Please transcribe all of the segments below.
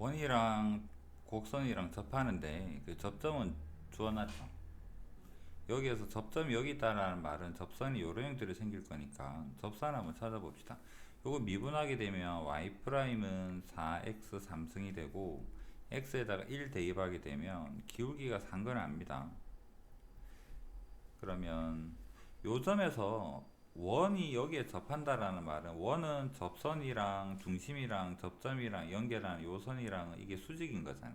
원이랑 곡선이랑 접하는데 그 접점은 주어놨죠. 여기에서 접점이 여기 있다라는 말은 접선이 요런 형태로 생길 거니까 접선 한번 찾아봅시다. 요거 미분하게 되면 y 프라임은 4x 3승이 되고 x에다가 1 대입하게 되면 기울기가 압니다. 그러면 요 점에서 원이 여기에 접한다라는 말은 원은 접선이랑 중심이랑 접점이랑 연결하는 요 선이랑 이게 수직인 거잖아.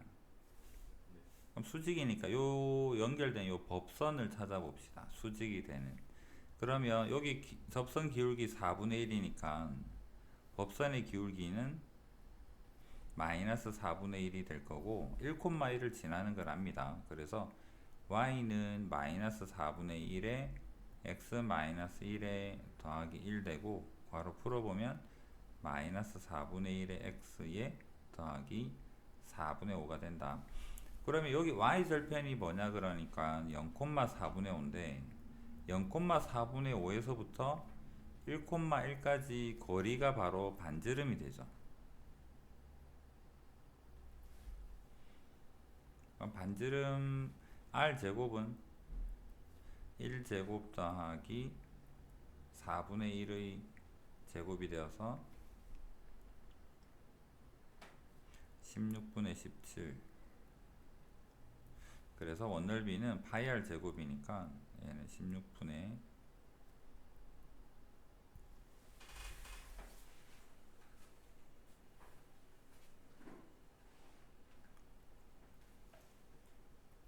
그럼 수직이니까 요 연결된 요 법선을 찾아봅시다. 수직이 되는. 그러면 여기 기- 접선 기울기 4분의 1이니까 법선의 기울기는 마이너스 4분의 1이 될 거고 1,1을 지나는 걸 압니다. 그래서 y는 마이너스 4분의 1에 x 마이너스 1에 더하기 1 되고 괄호 풀어보면 마이너스 4분의 1에 x에 더하기 4분의 5가 된다. 그러면 여기 y절편이 뭐냐 그러니까 0,4분의 5인데 0,4분의 5에서부터 1,1까지 거리가 바로 반지름이 되죠. 반지름 r 제곱은 1제곱 더하기 4분의 1의 제곱이 되어서 16분의 17 그래서 원넓이는 파이 r 제곱이니까 얘는 16분의